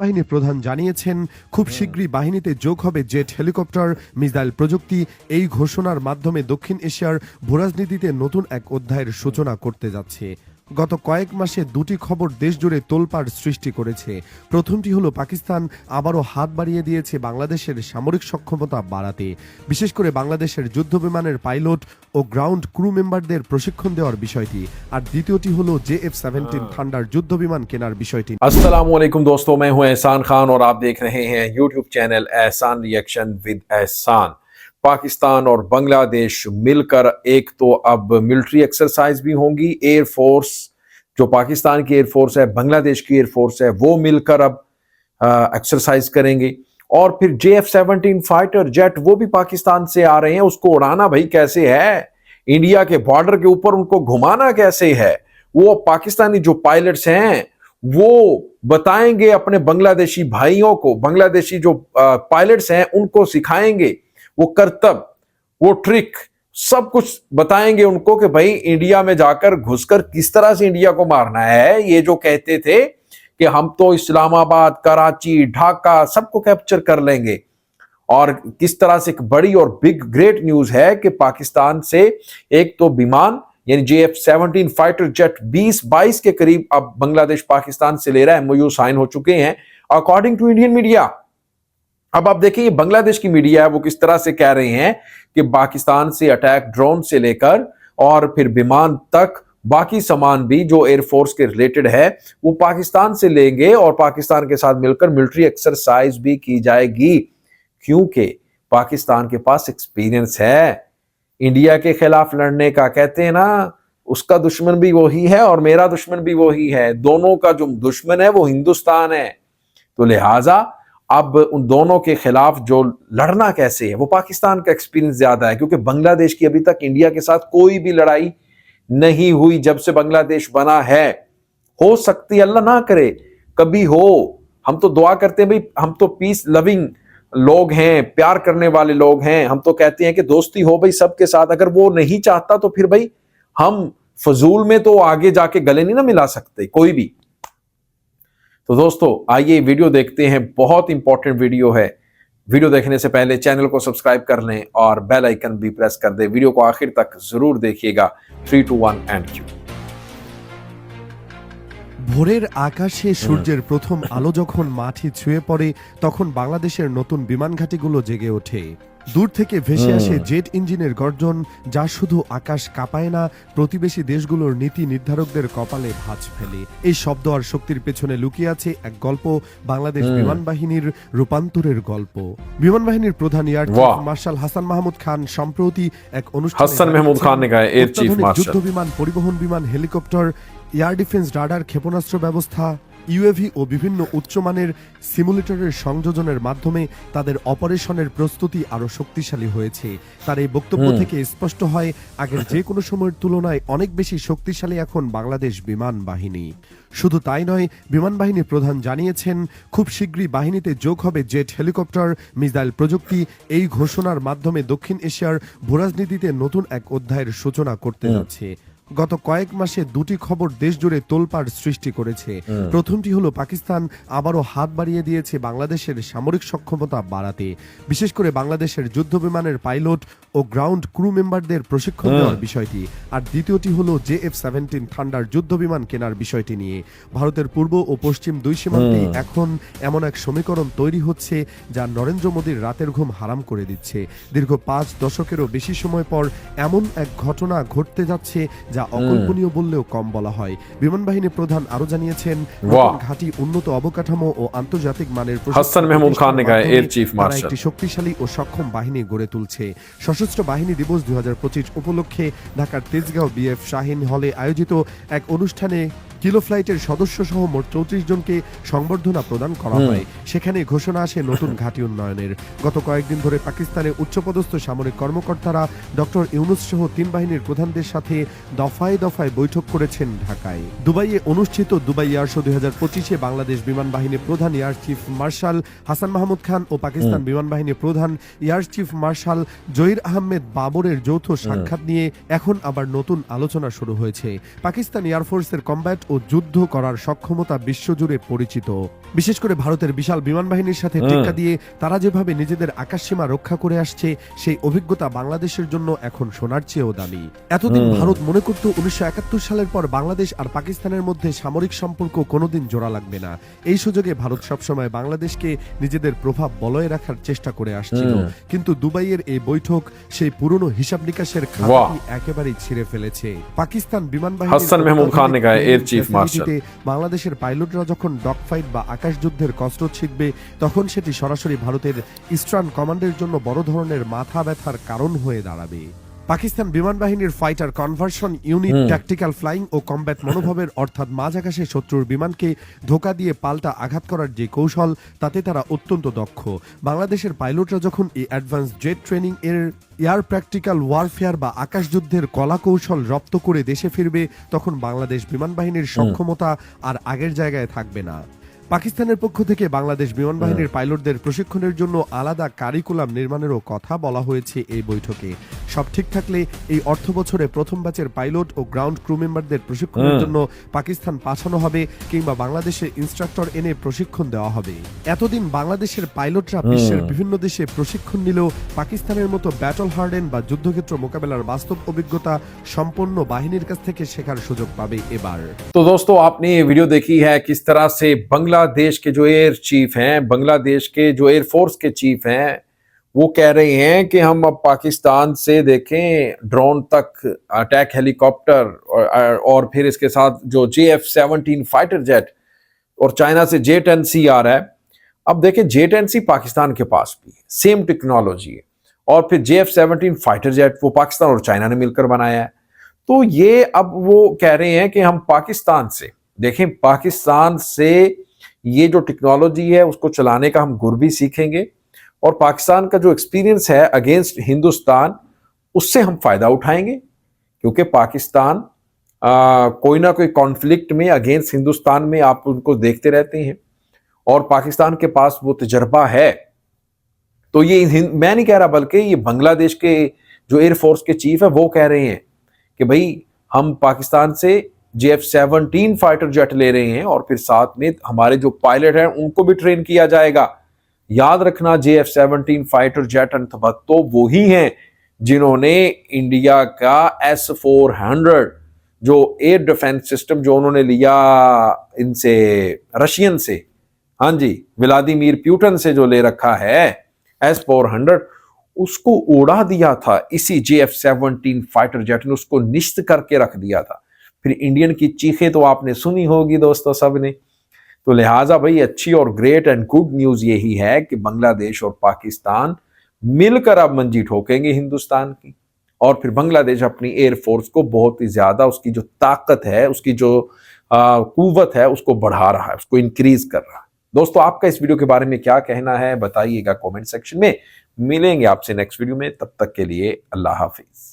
বাহিনী প্রধান জানিয়েছেন খুব শীঘ্রই বাহিনীতে যোগ হবে জেট হেলিকপ্টার মিসাইল প্রযুক্তি এই ঘোষণার মাধ্যমে দক্ষিণ এশিয়ার ভূরাজনীতিতে নতুন এক অধ্যায়ের সূচনা করতে যাচ্ছে। গত কয়েক মাসে দুটি খবর দেশজুড়ে তোলপাড় সৃষ্টি করেছে প্রথমটি হলো পাকিস্তান আবারও হাত বাড়িয়ে দিয়েছে বাংলাদেশের সামরিক সক্ষমতা বাড়াতে বিশেষ করে বাংলাদেশের যুদ্ধবিমানের পাইলট ও গ্রাউন্ড ক্রু মেম্বারদের প্রশিক্ষণ দেওয়ার বিষয়টি আর দ্বিতীয়টি হলো জে এফ সেভেন্টিন থান্ডার যুদ্ধবিমান কেনার বিষয়টি अस्सलाम वालेकुम दोस्तों मैं हूं एहसान खान और आप देख रहे हैं YouTube channel Ehsan reaction with Ehsan Pakistan और बांग्लादेश मिलकर एक तो अब मिलिट्री एक्सरसाइज भी होंगी। एयरफोर्स जो पाकिस्तान की एयरफोर्स है, बांग्लादेश की एयरफोर्स है, वो मिलकर अब एक्सरसाइज करेंगे। और फिर J F seventeen fighter jet, वो भी पाकिस्तान से आ रहे हैं। उसको उड़ाना भाई कैसे है? इंडिया के बॉर्डर के ऊपर उनको घुमाना कैसे है? वो पाकिस्तानी जो पायलट्स हैं, वो बताएँगे अपने बांग्लादेशी भाइयों को। बांग्लादेशी जो पायलट्स हैं, उनको सिखाएँगे। वो करतब वो ट्रिक सब कुछ बताएँगे उनको कि भाई इंडिया में जाकर घुसकर किस तरह से इंडिया को मारना है। ये जो कहते थे कि हम तो इस्लामाबाद, कराची, ढाका, सबको कैप्चर कर लेंगे। और किस तरह से एक बड़ी और बिग ग्रेट न्यूज़ है कि पाकिस्तान से एक तो विमान, यानी J F seventeen fighter jet 20 22 के करीब अब बांग्लादेश पाकिस्तान से ले रहा है एमओयू साइन हो चुके हैं। अकॉर्डिंग टू इंडियन मीडिया अब आप देखिए, ये बांग्लादेश की मीडिया है, वो किस तरह से कह रहे हैं कि पाकिस्तान से अटैक ड्रोन से लेकर और फिर विमान तक बाकी सामान भी जो एयरफोर्स के रिलेटेड है, वो पाकिस्तान से लेंगे और पाकिस्तान के साथ मिलकर मिलिट्री एक्सरसाइज भी की जाएगी। क्योंकि पाकिस्तान के पास एक्सपीरियंस है। इंडिया के खिलाफ लड़ने का कहते हैं ना, उसका दुश्मन भी वही है और मेरा दुश्मन भी वही है। दोनों का जो दुश्मन है, वो हिंदुस्तान है। तो लिहाजा अब उन दोनों के खिलाफ जो लड़ना कैसे है, वो पाकिस्तान का एक्सपीरियंस ज़्यादा है, क्योंकि बांग्लादेश की अभी तक इंडिया के साथ कोई भी लड़ाई नहीं हुई जब से बांग्लादेश बना है। हो सकती है, अल्लाह ना करे, कभी हो। हम तो दुआ करते हैं भाई, हम तो पीस लविंग लोग हैं, प्यार करने वाले लोग हैं। हम तो कहते हैं कि दोस्ती हो भाई सबके साथ, अगर वो नहीं चाहता तो फिर भाई हम फजूल में तो आगे जाके गले नहीं ना मिला सकते, कोई भी। तो दोस्तों आइए वीडियो देखते हैं बहुत इंपॉर्टेंट वीडियो है वीडियो देखने से पहले चैनल को सब्सक्राइब कर लें और बेल आइकन भी प्रेस कर दें वीडियो को आखिर तक जरूर देखिएगा three two one and cue ভোরের আকাশে সূর্যের প্রথম আলো যখন মাটি ছুঁয়ে পড়ে তখন বাংলাদেশের নতুন বিমান ঘাঁটিগুলো জেগে ওঠে দূর থেকে ভেসে আসে জেট ইঞ্জিনের গর্জন যা শুধু আকাশ কাঁপায় না প্রতিবেশী দেশগুলোর নীতি নির্ধারকদের কপালে ভাঁজ ফেলে। এই শব্দ আর শক্তির পেছনে লুকিয়ে আছে এক গল্প বাংলাদেশ বিমান বাহিনীর রূপান্তরের গল্প। বিমান বাহিনীর প্রধান air chief marshal Hasan Mahmud Khan সম্প্রতি এক অনুষ্ঠানে যুদ্ধ বিমান পরিবহন বিমান হেলিকপ্টার এয়ার ডিফেন্স রাডার ক্ষেপণাস্ত্র ব্যবস্থা ইউএভি ও বিভিন্ন উচ্চমানের সিমুলেটরের সংযোজনের মাধ্যমে তাদের অপারেশনের প্রস্তুতি আরও শক্তিশালী হয়েছে। তার এই বক্তব্য থেকে স্পষ্ট হয় আগের যে কোনো সময়ের তুলনায় অনেক বেশি শক্তিশালী এখন বাংলাদেশ বিমান বাহিনী। শুধু তাই নয় বিমান বাহিনী প্রধান জানিয়েছেন খুব শীঘ্রই বাহিনীতে যোগ হবে জেট হেলিকপ্টার মিসাইল প্রযুক্তি এই ঘোষণার মাধ্যমে দক্ষিণ এশিয়ার ভূরাজনীতিতে নতুন এক অধ্যায়ের সূচনা করতে যাচ্ছে। গত কয়েক মাসে দুটি খবর দেশজুড়ে তোলপাড় সৃষ্টি করেছে। প্রথমটি হলো পাকিস্তান আবারও হাত বাড়িয়ে দিয়েছে বাংলাদেশের সামরিক সক্ষমতা বাড়াতে। বিশেষ করে বাংলাদেশের যুদ্ধবিমানের পাইলট ও গ্রাউন্ড ক্রু মেম্বারদের প্রশিক্ষণ দেওয়ার বিষয়টি। আর দ্বিতীয়টি হলো জে এফ সেভেন্টিন থান্ডার যুদ্ধবিমান কেনার বিষয়টি নিয়ে। ভারতের পূর্ব ও পশ্চিম দুই সীমান্তে এখন এমন এক সমীকরণ তৈরি হচ্ছে যা নরেন্দ্র মোদীর রাতের ঘুম হারাম করে দিচ্ছে। দীর্ঘ পাঁচ দশকেরও বেশি সময় পর এমন এক ঘটনা ঘটতে যাচ্ছে যা যা অকল্পনীয় বললেও কম বলা হয়। বিমান বাহিনী প্রধান আরও জানিয়েছেন ঘাঁটি উন্নত অবকাঠামো ও আন্তর্জাতিক মানের একটি শক্তিশালী ও সক্ষম বাহিনী গড়ে তুলছে। সশস্ত্র বাহিনী দিবস দুই উপলক্ষে ঢাকার তেজগাঁও বিএফ শাহিন হলে আয়োজিত এক অনুষ্ঠানে কিলো ফ্লাইটের সদস্য সহ মোট চৌত্রিশ জনকে সংবর্ধনা প্রদান করা হয়। সেখানে ঘোষণা আসে নতুন ঘাঁটি উন্নয়নের। গত কয়েকদিন ধরে পাকিস্তানের উচ্চপদস্থ সামরিক কর্মকর্তারা ডক্টর ইউনুস সহ তিন বাহিনীর প্রধানদের সাথে দফায় দফায় বৈঠক করেছেন ঢাকায়। দুবাইয়ে অনুষ্ঠিত দুবাই এয়ারশো দুই হাজার পঁচিশে বাংলাদেশ বিমান বাহিনী প্রধান air chief marshal Hasan Mahmud Khan ও পাকিস্তান বিমান বাহিনী প্রধান air chief marshal Zahir Ahmed বাবরের যৌথ সাক্ষাৎ নিয়ে এখন আবার নতুন আলোচনা শুরু হয়েছে। পাকিস্তান এয়ারফোর্সের কম্ব্যাট ও যুদ্ধ করার সক্ষমতা বিশ্বজুড়ে পরিচিত। বিশেষ করে ভারতের বিশাল বিমান বাহিনীর সাথে টেক্কা দিয়ে তারা যেভাবে নিজেদের আকাশসীমা রক্ষা করে আসছে সেই অভিজ্ঞতা বাংলাদেশের জন্য এখন সোনার চেয়েও দামি। এতদিন ভারত মনে করত কিন্তু উনিশশো সালের পর বাংলাদেশ আর পাকিস্তানের মধ্যে সামরিক সম্পর্ক কোনোদিন জোড়া লাগবে না। এই সুযোগে ভারত সবসময় বাংলাদেশকে নিজেদের প্রভাব বলয়ে রাখার চেষ্টা করে আসছিল। কিন্তু দুবাইয়ের এই বৈঠক সেই পুরনো হিসাব নিকাশের খাতি একেবারেই ছিঁড়ে ফেলেছে। পাকিস্তান বিমান বাহিনী বাংলাদেশের পাইলটরা যখন ডক ফাইট বা আকাশ যুদ্ধের কষ্ট ছিটবে তখন সেটি সরাসরি ভারতের ইস্টার্ন কমান্ডের জন্য বড় ধরনের মাথা ব্যথার কারণ হয়ে দাঁড়াবে। পাকিস্তান বিমান বাহিনীর fighter conversion unit tactical flying ও কম্ব্যাট মনোভাবের অর্থাৎ মাঝ আকাশে শত্রুর বিমানকে ধোকা দিয়ে পাল্টা আঘাত করার যে কৌশল তাতে তারা অত্যন্ত দক্ষ। বাংলাদেশের পাইলটরা যখন এই অ্যাডভান্স জেট ট্রেনিং এর এয়ার প্র্যাকটিক্যাল ওয়ারফেয়ার বা আকাশ যুদ্ধের কলা কৌশল রপ্ত করে দেশে ফিরবে তখন বাংলাদেশ বিমান বাহিনীর সক্ষমতা আর আগের জায়গায় থাকবে না। পাকিস্তানের পক্ষ থেকে বাংলাদেশ বিমান বাহিনীর পাইলটদের প্রশিক্ষণের জন্য আলাদা কারিকুলাম নির্মাণেরও কথা বলা হয়েছে এই বৈঠকে সব ঠিক থাকলে এই অর্থ বছরে প্রথম ব্যাচের পাইলট ও গ্রাউন্ড ক্রু মেম্বারদের প্রশিক্ষণের জন্য পাকিস্তান পাঠানো হবে কিংবা বাংলাদেশে ইনস্ট্রাক্টর এনে প্রশিক্ষণ দেওয়া হবে এতদিন বাংলাদেশের পাইলটরা বিশ্বের বিভিন্ন দেশে প্রশিক্ষণ নিলেও পাকিস্তানের মতো ব্যাটল হার্ডেন বা যুদ্ধক্ষেত্র মোকাবেলার বাস্তব অভিজ্ঞতা সম্পন্ন বাহিনীর কাছ থেকে শেখার সুযোগ পাবে এবার तो दोस्तों आपने ये वीडियो देखी है किस तरह से बांग्लादेश के जो एयर चीफ हैं बांग्लादेश के जो एयरफोर्स के चीफ हैं वो कह रहे हैं कि हम अब पाकिस्तान से देखें ड्रोन तक अटैक हेलीकॉप्टर और, और फिर इसके साथ जो J F seventeen fighter jet और चाइना से जे टेन सी आ रहा है। अब देखें जे टेन सी पाकिस्तान के पास भी है सेम टेक्नोलॉजी है। और फिर J F seventeen fighter jet वो पाकिस्तान और चाइना ने मिलकर बनाया है। तो ये अब वो कह रहे हैं कि हम पाकिस्तान से देखें पाकिस्तान से ये जो टेक्नोलॉजी है उसको चलाने का हम गुर भी सीखेंगे। और पाकिस्तान का जो एक्सपीरियंस है अगेंस्ट हिंदुस्तान उससे हम फ़ायदा उठाएँगे। क्योंकि पाकिस्तान आ, कोई ना कोई कॉन्फ्लिक्ट में अगेंस्ट हिंदुस्तान में आप उनको देखते रहते हैं। और पाकिस्तान के पास वो तजर्बा है। तो ये मैं नहीं कह रहा बल्कि ये बांग्लादेश के जो एयरफोर्स के चीफ है वो कह रहे हैं कि भाई हम पाकिस्तान से J F seventeen fighter jet ले रहे हैं और फिर साथ में हमारे जो पायलट हैं, उनको भी ट्रेन किया जाएगा। याद रखना J F seventeen fighter jet तो वो ही हैं जिन्होंने इंडिया का एस फोर हंड्रेड, जो एयर डिफेंस सिस्टम जो उन्होंने लिया इनसे, रशियन से हाँ जी, व्लादिमीर प्यूटन से जो ले रखा है एस फोर हंड्रेड, उसको उड़ा दिया था, इसी J F seventeen fighter jet ने उसको निश्चित करके रख दिया था। फिर इंडियन की चीखें तो आपने सुनी होगी दोस्तों सबने तो लिहाजा भाई, अच्छी और ग्रेट एंड गुड न्यूज़ यही है कि बांग्लादेश और पाकिस्तान मिलकर अब मंजी ठोकेंगे हिंदुस्तान की। और फिर बांग्लादेश अपनी एयरफोर्स को बहुत ही ज़्यादा उसकी जो ताकत है, उसकी जो कुवत है, उसको बढ़ा रहा है, उसको इंक्रीज कर रहा है। दोस्तों, आपका इस वीडियो के बारे में क्या कहना है बताइएगा कमेंट सेक्शन में। मिलेंगे आपसे नेक्स्ट वीडियो में, तब तक के लिए अल्लाह हाफिज।